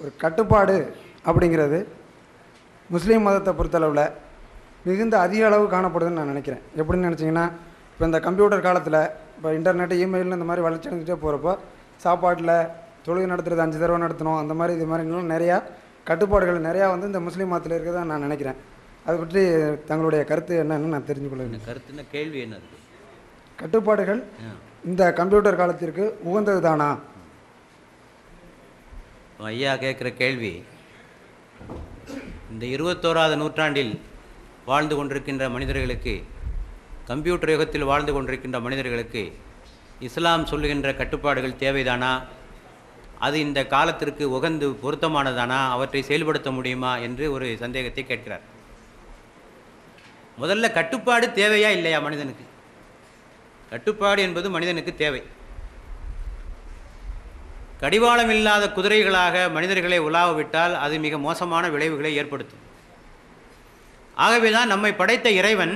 ஒரு கட்டுப்பாடு அப்படிங்கிறது முஸ்லீம் மதத்தை பொறுத்தளவில் மிகுந்த அதிக அளவு காணப்படுதுன்னு நான் நினைக்கிறேன். எப்படின்னு நினச்சிங்கன்னா இப்போ இந்த கம்ப்யூட்டர் காலத்தில் இப்போ இன்டர்நெட் இமெயில் இந்த மாதிரி வளர்ச்சி அடைஞ்சிட்டே போகிறப்போ சாப்பாட்டில் தொழுகை நடத்துறது அஞ்சு தடவை நடத்தணும் அந்த மாதிரி இது மாதிரி நிறையா கட்டுப்பாடுகள் நிறையா வந்து இந்த முஸ்லீம் மதத்தில் இருக்கிறதா நான் நினைக்கிறேன். அதை பற்றி தங்களுடைய கருத்து என்னன்னு நான் என்ன கருத்துன்னா கேள்வி என்னது கட்டுப்பாடுகள். இந்த கம்ப்யூட்டர் காலத்திற்கு உகந்தது தானா ஐயா கேட்குற கேள்வி இந்த இருபத்தோராவது நூற்றாண்டில் வாழ்ந்து கொண்டிருக்கின்ற மனிதர்களுக்கு கம்ப்யூட்டர் யுகத்தில் வாழ்ந்து கொண்டிருக்கின்ற மனிதர்களுக்கு இஸ்லாம் சொல்லுகின்ற கட்டுப்பாடுகள் தேவைதானா? அது இந்த காலத்திற்கு உகந்து பொருத்தமானதானா? அவற்றை செயல்படுத்த முடியுமா என்று ஒரு சந்தேகத்தை கேட்கிறார். முதல்ல கட்டுப்பாடு தேவையா இல்லையா மனிதனுக்கு? கட்டுப்பாடு என்பது மனிதனுக்கு தேவை. கடிவாளம் இல்லாத குதிரைகளாக மனிதர்களை உலாவிட்டால் அது மிக மோசமான விளைவுகளை ஏற்படுத்தும். ஆகவே தான் நம்மை படைத்த இறைவன்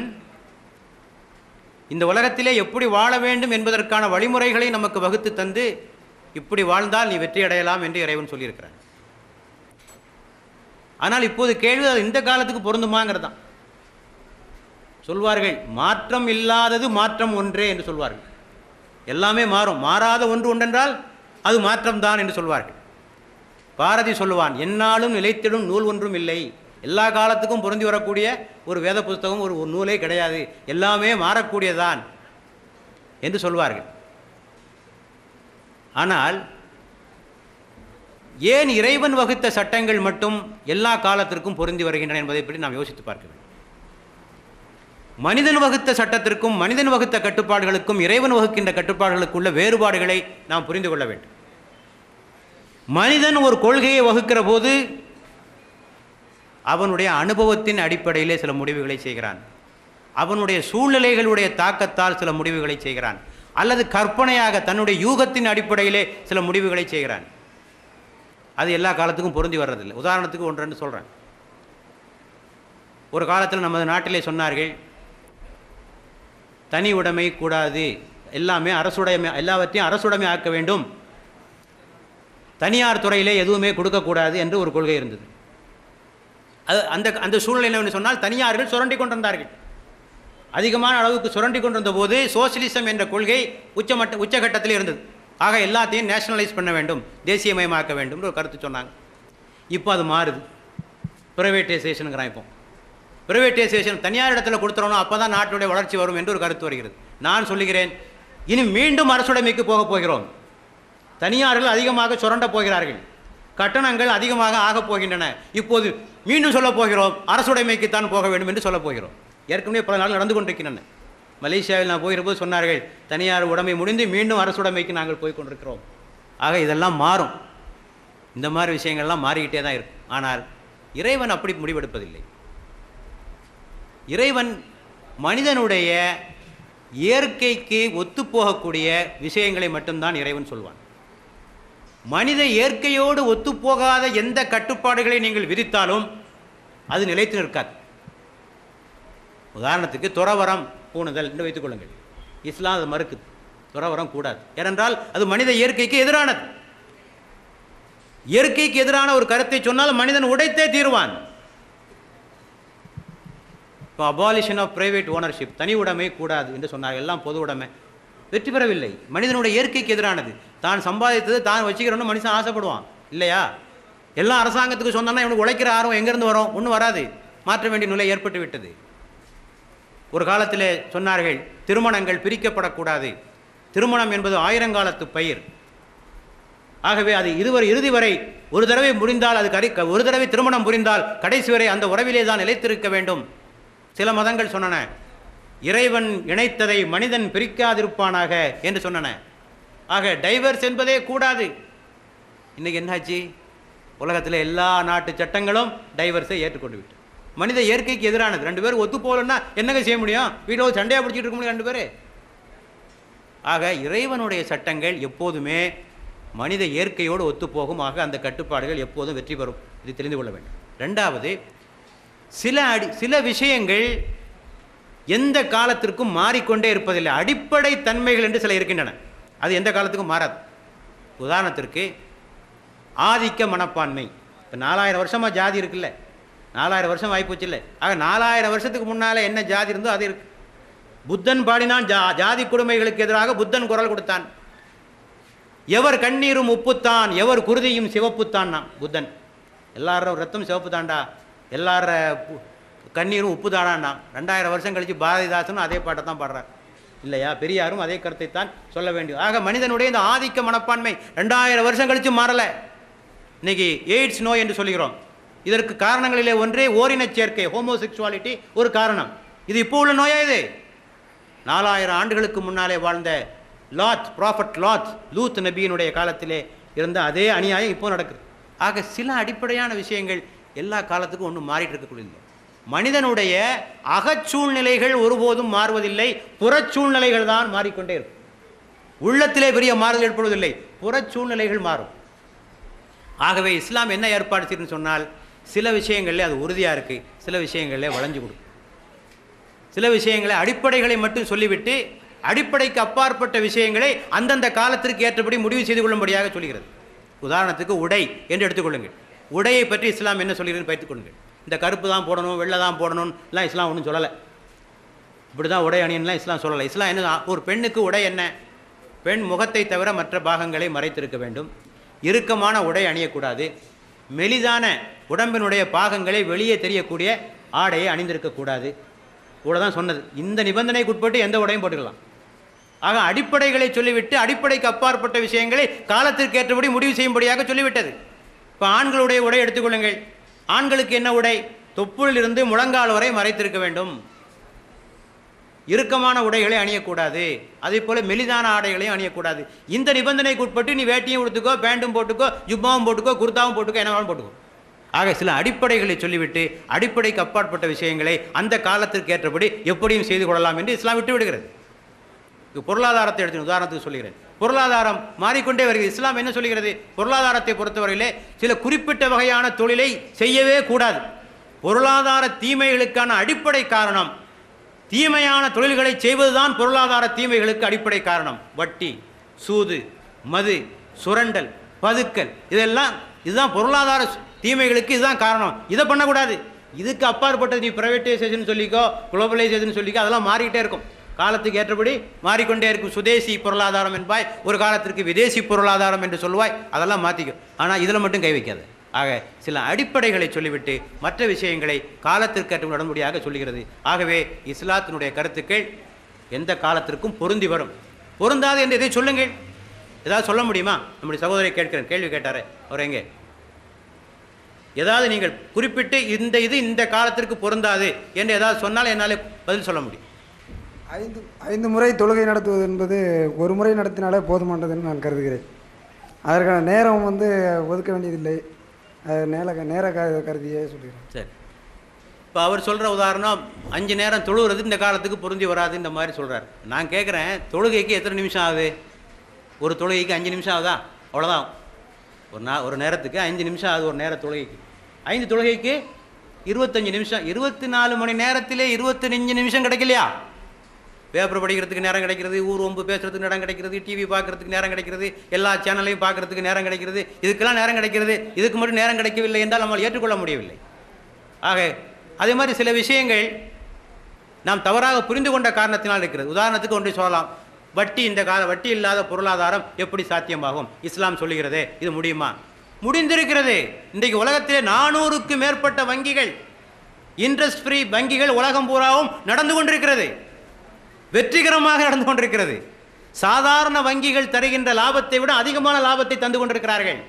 இந்த உலகத்திலே எப்படி வாழ வேண்டும் என்பதற்கான வழிமுறைகளை நமக்கு வகுத்து தந்து இப்படி வாழ்ந்தால் நீ வெற்றி அடையலாம் என்று இறைவன் சொல்லியிருக்கிறான். ஆனால் இப்போது கேள்வி அது இந்த காலத்துக்கு பொருந்துமாங்கிறது தான் சொல்வார்கள் மாற்றம் இல்லாதது மாற்றம் ஒன்றே என்று சொல்வார்கள். எல்லாமே மாறும். மாறாத ஒன்று உண்டென்றால் அது மாற்றம்தான் என்று சொல்வார்கள். பாரதி சொல்லுவான் என்னாலும் நிலைத்திடும் நூல் ஒன்றும் இல்லை. எல்லா காலத்துக்கும் பொருந்தி வரக்கூடிய ஒரு வேத புஸ்தகம் ஒரு ஒரு நூலே கிடையாது. எல்லாமே மாறக்கூடியதான் என்று சொல்வார்கள். ஆனால் ஏன் இறைவன் வகுத்த சட்டங்கள் மட்டும் எல்லா காலத்திற்கும் பொருந்தி வருகின்றன என்பதை பற்றி நாம் யோசித்து பார்க்க வேண்டும். மனிதன் வகுத்த சட்டத்திற்கும் மனிதன் வகுத்த கட்டுப்பாடுகளுக்கும் இறைவன் வகுக்கின்ற கட்டுப்பாடுகளுக்குள்ள வேறுபாடுகளை நாம் புரிந்து கொள்ள வேண்டும். மனிதன் ஒரு கொள்கையை வகுக்கிற போது அவனுடைய அனுபவத்தின் அடிப்படையிலே சில முடிவுகளை செய்கிறான். அவனுடைய சூழ்நிலைகளுடைய தாக்கத்தால் சில முடிவுகளை செய்கிறான். அல்லது கற்பனையாக தன்னுடைய யூகத்தின் அடிப்படையிலே சில முடிவுகளை செய்கிறான். அது எல்லா காலத்துக்கும் பொருந்தி வர்றதில்லை. உதாரணத்துக்கு ஒன்று ரெண்டு சொல்கிறேன் ஒரு காலத்தில் நமது நாட்டிலே சொன்னார்கள் தனி உடைமை கூடாது. எல்லாமே அரசுடைமை எல்லாவற்றையும் அரசுடைமை ஆக்க வேண்டும். தனியார் துறையிலே எதுவுமே கொடுக்கக்கூடாது என்று ஒரு கொள்கை இருந்தது. அது அந்த அந்த சூழ்நிலை என்னவென்று சொன்னால் தனியார்கள் சுரண்டி கொண்டிருந்தார்கள். அதிகமான அளவுக்கு சுரண்டி கொண்டிருந்த போது சோசியலிசம் என்ற கொள்கை உச்சமட்ட உச்சகட்டத்தில் இருந்தது. ஆக எல்லாத்தையும் நேஷனலைஸ் பண்ண வேண்டும் தேசியமயமாக்க வேண்டும்னு ஒரு கருத்து சொன்னாங்க. இப்போ அது மாறுது. ப்ரைவேட்டைசேஷனுங்கிறான் இப்போ. ப்ரைவேட்டைசேஷன் தனியார் இடத்துல கொடுத்துறோம் அப்போ தான் நாட்டினுடைய வளர்ச்சி வரும் என்று ஒரு கருத்து வருகிறது. நான் சொல்லுகிறேன் இனி மீண்டும் அரசுடைமைக்கு போக போகிறோம். தனியார்கள் அதிகமாக சுரண்ட போகிறார்கள். கட்டணங்கள் அதிகமாக ஆகப் போகின்றன. இப்போது மீண்டும் சொல்லப் போகிறோம். அரசுடைமைக்குத்தான் போக வேண்டும் என்று சொல்லப் போகிறோம். ஏற்கனவே பல நாள் நடந்து கொண்டிருக்கின்றன. மலேசியாவில் நான் போகிறபோது சொன்னார்கள் தனியார் உடைமை முடிந்து மீண்டும் அரசுடைமைக்கு நாங்கள் போய் கொண்டிருக்கிறோம். ஆக இதெல்லாம் மாறும். இந்த மாதிரி விஷயங்கள்லாம் மாறிக்கிட்டே தான் இருக்கும். ஆனால் இறைவன் அப்படி முடிவெடுப்பதில்லை. இறைவன் மனிதனுடைய இயற்கைக்கு ஒத்துப்போகக்கூடிய விஷயங்களை மட்டும்தான் இறைவன் சொல்வான். மனித இயற்கையோடு ஒத்துப்போகாத எந்த கட்டுப்பாடுகளை நீங்கள் விதித்தாலும் அது நிலைத்து நிற்காது. உதாரணத்துக்கு துறவரம் பூணுதல் என்று வைத்துக் கொள்ளுங்கள். இஸ்லாம் அது மறுக்குது. துறவரம் கூடாது. ஏனென்றால் அது மனித இயற்கைக்கு எதிரானது. இயற்கைக்கு எதிரான ஒரு கருத்தை சொன்னால் மனிதன் உடைத்தே தீருவான். இப்போ அபாலிஷன் ஆஃப் பிரைவேட் ஓனர்ஷிப் தனி உடைமை கூடாது என்று சொன்னார் எல்லாம் பொது உடைமை. வெற்றி பெறவில்லை. மனிதனுடைய இயற்கைக்கு எதிரானது. தான் சம்பாதித்தது தான் வச்சுக்கிறோன்னு மனுஷன் ஆசைப்படுவான். இல்லையா? எல்லாம் அரசாங்கத்துக்கு சொந்தம்னா இவனுக்கு உழைக்கிற ஆர்வம் எங்கேருந்து வரும்? ஒன்றும் வராது. மாற்ற வேண்டிய நிலை ஏற்பட்டு விட்டது. ஒரு காலத்தில் சொன்னார்கள் திருமணங்கள் பிரிக்கப்படக்கூடாது. திருமணம் என்பது ஆயிரங்காலத்து பயிர். ஆகவே அது இதுவரை இறுதி வரை ஒரு தடவை முடிந்தால் அது கரி ஒரு தடவை திருமணம் புரிந்தால் கடைசி வரை அந்த உறவிலே தான் நிலைத்திருக்க வேண்டும். சில மதங்கள் சொன்னன இறைவன் இணைத்ததை மனிதன் பிரிக்காதிருப்பானாக என்று சொன்னன. ஆக டைவர்ஸ் என்பதே கூடாது. இன்னைக்கு என்னாச்சு? உலகத்தில் எல்லா நாட்டு சட்டங்களும் டைவர்ஸை ஏற்றுக்கொண்டு விட்டு மனித இயற்கைக்கு எதிரானது. ரெண்டு பேரும் ஒத்து போகலன்னா என்னங்க செய்ய முடியும்? வீட்டில் ஒரு சண்டையாக பிடிச்சிட்டு இருக்க முடியும் ரெண்டு பேர். ஆக இறைவனுடைய சட்டங்கள் எப்போதுமே மனித இயற்கையோடு ஒத்துப்போகும் ஆக அந்த கட்டுப்பாடுகள் எப்போதும் வெற்றி பெறும். இது தெரிந்து கொள்ள வேண்டும். ரெண்டாவது சில அடி சில விஷயங்கள் எந்த காலத்திற்கும் மாறிக்கொண்டே இருப்பதில்லை. அடிப்படை தன்மைகள் என்று சில இருக்கின்றன. அது எந்த காலத்துக்கும் மாறாது. உதாரணத்திற்கு ஆதிக்க மனப்பான்மை. இப்போ நாலாயிரம் வருஷமாக ஜாதி இருக்குல்ல. நாலாயிரம் வருஷம் ஆகிப்போச்சு இல்லை. ஆக நாலாயிரம் வருஷத்துக்கு முன்னால் என்ன ஜாதி இருந்தோ அது இருக்கு. புத்தன் பாடினான் ஜா ஜாதி கொடுமைகளுக்கு எதிராக புத்தன் குரல் கொடுத்தான். எவர் கண்ணீரும் உப்புத்தான் எவர் குருதியும் சிவப்புத்தான் நான் புத்தன். எல்லாரும் ரத்தம் சிவப்பு தாண்டா எல்லார பு- கண்ணீரும் உப்பு தானான் ரெண்டாயிரம் வருஷம் கழித்து பாரதிதாசனும் அதே பாட்டை தான் பாடுறார். இல்லையா? பெரியாரும் அதே கருத்தை தான் சொல்ல வேண்டும் ஆக மனிதனுடைய இந்த ஆதிக்க மனப்பான்மை ரெண்டாயிரம் வருஷம் கழித்து மாறலை. இன்னைக்கு எய்ட்ஸ் நோய் என்று சொல்கிறோம் இதற்கு காரணங்களிலே ஒன்றே ஓரினச் சேர்க்கை ஹோமோசெக்சுவாலிட்டி ஒரு காரணம். இது இப்போ உள்ள நோயா இது? நாலாயிரம் ஆண்டுகளுக்கு முன்னாலே வாழ்ந்த லாத் ப்ராஃபட் லாத் லூத் நபியினுடைய காலத்திலே இருந்த அதே அநியாயம் இப்போ நடக்குது. ஆக சில அடிப்படையான விஷயங்கள் எல்லா காலத்துக்கும் ஒன்றும் மாறிட்டு இருக்கக்கூடிய மனிதனுடைய அகச்சூழ்நிலைகள் ஒருபோதும் மாறுவதில்லை. புறச்சூழ்நிலைகள் தான் மாறிக்கொண்டே இருக்கும். உள்ளத்திலே பெரிய மாறுதல் ஏற்படுவதில்லை. புறச்சூழ்நிலைகள் மாறும். ஆகவே இஸ்லாம் என்ன ஏற்பாடு செய்யணும்னு சொன்னால் சில விஷயங்களில் அது உறுதியாக இருக்குது சில விஷயங்களில் வளைஞ்சு கொடுக்கும். சில விஷயங்களை அடிப்படைகளை மட்டும் சொல்லிவிட்டு அடிப்படைக்கு அப்பாற்பட்ட விஷயங்களை அந்தந்த காலத்திற்கு ஏற்றபடி முடிவு செய்து கொள்ளும்படியாக சொல்கிறது. உதாரணத்துக்கு உடை என்று எடுத்துக்கொள்ளுங்கள். உடையை பற்றி இஸ்லாம் என்ன சொல்கிறது பயிற்றுக் கொள்ளுங்கள் இந்த கருப்பு தான் போடணும் வெள்ளை தான் போடணும்லாம் இஸ்லாம் ஒன்றும் சொல்லலை. இப்படி தான் உடை அணியன்லாம் இஸ்லாம் சொல்லலை. இஸ்லாம் என்ன ஒரு பெண்ணுக்கு உடை என்ன? பெண் முகத்தை தவிர மற்ற பாகங்களை மறைத்திருக்க வேண்டும். இறுக்கமான உடை அணியக்கூடாது. மெலிதான உடம்பினுடைய பாகங்களை வெளியே தெரியக்கூடிய ஆடையை அணிந்திருக்கக்கூடாது இவ்வளோ தான் சொன்னது. இந்த நிபந்தனைக்கு உட்பட்டு எந்த உடையும் போட்டுக்கலாம். ஆக அடிப்படைகளை சொல்லிவிட்டு அடிப்படைக்கு அப்பாற்பட்ட விஷயங்களை காலத்திற்கு ஏற்றபடி முடிவு செய்யும்படியாக சொல்லிவிட்டது. இப்போ ஆண்களுடைய உடை எடுத்துக்கொள்ளுங்கள் ஆண்களுக்கு என்ன உடை? தொப்புளிலிருந்து முழங்கால் வரை மறைத்திருக்க வேண்டும். இறுக்கமான உடைகளை அணியக்கூடாது. அதே போல் மெலிதான ஆடைகளையும் அணியக்கூடாது. இந்த நிபந்தனைக்கு உட்பட்டு நீ வேட்டியும் உடுத்துக்கோ பேண்ட்டும் போட்டுக்கோ ஜுப்பாவும் போட்டுக்கோ குர்தாவும் போட்டுக்கோ என்ன வேணாலும் போட்டுக்கோ. ஆக சில அடிப்படைகளை சொல்லிவிட்டு அடிப்படைக்கு அப்பாற்பட்ட விஷயங்களை அந்த காலத்திற்கு ஏற்றபடி எப்படியும் செய்து கொள்ளலாம் என்று இஸ்லாம் விட்டு விடுகிறது பொருளாதாரத்தை எடுத்து உதாரணத்துக்கு சொல்கிறேன் பொருளாதாரம் மாறிக்கொண்டே வருகிறது. இஸ்லாம் என்ன சொல்கிறது? பொருளாதாரத்தை பொறுத்தவரையிலே சில குறிப்பிட்ட வகையான தொழிலை செய்யவே கூடாது. பொருளாதார தீமைகளுக்கான அடிப்படை காரணம் தீமையான தொழில்களை செய்வதுதான் பொருளாதார தீமைகளுக்கு அடிப்படை காரணம். வட்டி சூது மது சுரண்டல் பதுக்கல் இதெல்லாம் இதுதான் பொருளாதார தீமைகளுக்கு இதுதான் காரணம். இதை பண்ணக்கூடாது. இதுக்கு அப்பாற்பட்டது நீ ப்ரைவேட்டைசேஷன் சொல்லிக்கோ குளோபலைசேஷன் சொல்லிக்கோ அதெல்லாம் மாறிக்கிட்டே இருக்கும். காலத்துக்கு ஏற்றபடி மாறிக்கொண்டே இருக்கும் சுதேசி பொருளாதாரம் என்பாய் ஒரு காலத்திற்கு விதேசி பொருளாதாரம் என்று சொல்லுவாய் அதெல்லாம் மாற்றிக்கும் ஆனால் இதில் மட்டும் கை வைக்காது. ஆக சில அடிப்படைகளை சொல்லிவிட்டு மற்ற விஷயங்களை காலத்திற்கு உடன்படியாக சொல்லுகிறது. ஆகவே இஸ்லாத்தினுடைய கருத்துக்கள் எந்த காலத்திற்கும் பொருந்தி வரும். பொருந்தாது என்று எதை சொல்லுங்கள். ஏதாவது சொல்ல முடியுமா? நம்முடைய சகோதரி கேட்கிறேன் கேள்வி கேட்டாரே. அவர் எங்கே? ஏதாவது நீங்கள் குறிப்பிட்டு இந்த இது இந்த காலத்திற்கு பொருந்தாது என்று ஏதாவது சொன்னால் என்னால் பதில் சொல்ல முடியும். ஐந்து ஐந்து முறை தொழுகை நடத்துவது என்பது ஒரு முறை நடத்தினாலே போதுமானதுன்னு நான் கருதுகிறேன். அதற்கான நேரம் வந்து ஒதுக்க வேண்டியதில்லை. அது நேர நேர கருதியே சொல்லிடுறேன் சரி. இப்போ அவர் சொல்கிற உதாரணம் அஞ்சு நேரம் தொழுகிறது இந்த காலத்துக்கு பொருந்தி வராது இந்த மாதிரி சொல்கிறார் நான் கேட்குறேன் தொழுகைக்கு எத்தனை நிமிஷம் ஆகுது? ஒரு தொழுகைக்கு அஞ்சு நிமிஷம் ஆகுதா? அவ்வளோதான் ஒரு நா ஒரு நேரத்துக்கு அஞ்சு நிமிஷம் ஆகுது ஒரு நேர தொழுகைக்கு. ஐந்து தொழுகைக்கு இருபத்தஞ்சு நிமிஷம் இருபத்தி நாலு மணி நேரத்திலே இருபத்தஞ்சு நிமிஷம் கிடைக்கலையா? பேப்பர் படிக்கிறதுக்கு நேரம் கிடைக்கிறது ஊர் ஒம்பு பேசுறதுக்கு நேரம் கிடைக்கிறது டிவி பார்க்கறதுக்கு நேரம் கிடைக்கிறது எல்லா சேனலையும் பார்க்கறதுக்கு நேரம் கிடைக்கிறது. இதுக்கெல்லாம் நேரம் கிடைக்கிறது. இதுக்கு மட்டும் நேரம் கிடைக்கவில்லை என்றால் நம்மால் ஏற்றுக்கொள்ள முடியவில்லை. ஆக அதே மாதிரி சில விஷயங்கள் நாம் தவறாக புரிந்து கொண்ட காரணத்தினால் இருக்கிறது. உதாரணத்துக்கு ஒன்றை சொல்லலாம். வட்டி இந்த கால வட்டி இல்லாத பொருளாதாரம் எப்படி சாத்தியமாகும்? இஸ்லாம் சொல்லுகிறதே. இது முடியுமா? முடிந்திருக்கிறது. இன்றைக்கு உலகத்திலே நானூறுக்கு மேற்பட்ட வங்கிகள் இன்ட்ரெஸ்ட் ஃப்ரீ வங்கிகள் உலகம் பூராவும் நடந்து கொண்டிருக்கிறது. வெற்றிகரமாக நடந்து கொண்டிருக்கிறது. சாதாரண வங்கிகள் தருகின்ற லாபத்தை விட அதிகமான லாபத்தை தந்து கொண்டிருக்கிறார்கள்.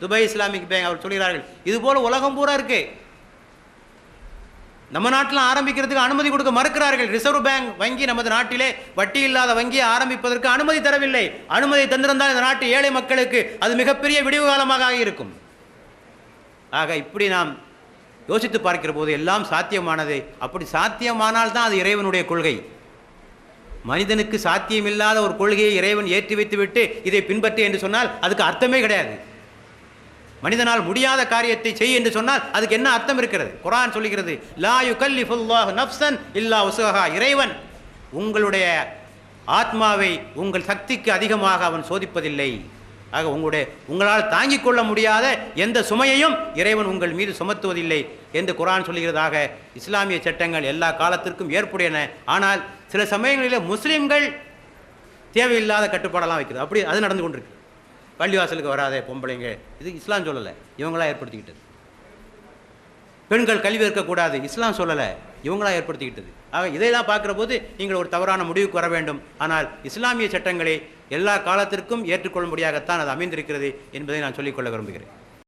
துபாய் இஸ்லாமிக் பேங்க் அவர் சொல்கிறார்கள் இது போல் உலகம் பூரா இருக்கு. நம்ம நாட்டில் ஆரம்பிக்கிறதுக்கு அனுமதி கொடுக்க மறுக்கிறார்கள். ரிசர்வ் பேங்க் வங்கி நமது நாட்டிலே வட்டி இல்லாத வங்கியை ஆரம்பிப்பதற்கு அனுமதி தரவில்லை. அனுமதி தந்திருந்தால் இந்த நாட்டு ஏழை மக்களுக்கு அது மிகப்பெரிய விடிவு காலமாக இருக்கும் ஆக இப்படி நாம் யோசித்து பார்க்கிற போது எல்லாம் சாத்தியமானது. அப்படி சாத்தியமானால் தான் அது இறைவனுடைய கொள்கை. மனிதனுக்கு சாத்தியமில்லாத ஒரு கொள்கையை இறைவன் ஏற்றி வைத்துவிட்டு இதை பின்பற்று என்று சொன்னால் அதுக்கு அர்த்தமே கிடையாது. மனிதனால் முடியாத காரியத்தை செய் என்று சொன்னால் அதுக்கு என்ன அர்த்தம் இருக்கிறது? குரான் சொல்லுகிறது லா யுகல்லிஃபுல்லாஹு நஃப்சன் இல்லா உசுகா இறைவன் உங்களுடைய ஆத்மாவை உங்கள் சக்திக்கு அதிகமாக அவன் சோதிப்பதில்லை. ஆக உங்களுடைய உங்களால் தாங்கிக் கொள்ள முடியாத எந்த சுமையையும் இறைவன் உங்கள் மீது சுமத்துவதில்லை என்று குரான் சொல்கிறதாக இஸ்லாமிய சட்டங்கள் எல்லா காலத்திற்கும் ஏற்புடையன. ஆனால் சில சமயங்களில் முஸ்லீம்கள் தேவையில்லாத கட்டுப்பாடெல்லாம் வைக்கிறது. அப்படி அது நடந்து கொண்டிருக்கு. பள்ளிவாசலுக்கு வராத பொம்பளைங்க. இது இஸ்லாம் சொல்லலை. இவங்களா ஏற்படுத்திக்கிட்டது. பெண்கள் கல்வி இருக்கக்கூடாது இஸ்லாம் சொல்லலை. இவங்களா ஏற்படுத்திக்கிட்டது. ஆக இதையெல்லாம் பார்க்குற போது நீங்கள் ஒரு தவறான முடிவுக்கு வர வேண்டும். ஆனால் இஸ்லாமிய சட்டங்களை எல்லா காலத்திற்கும் ஏற்றுக்கொள்ளும்படியாகத்தான் அது அமைந்திருக்கிறது என்பதை நான் சொல்லிக்கொள்ள விரும்புகிறேன்.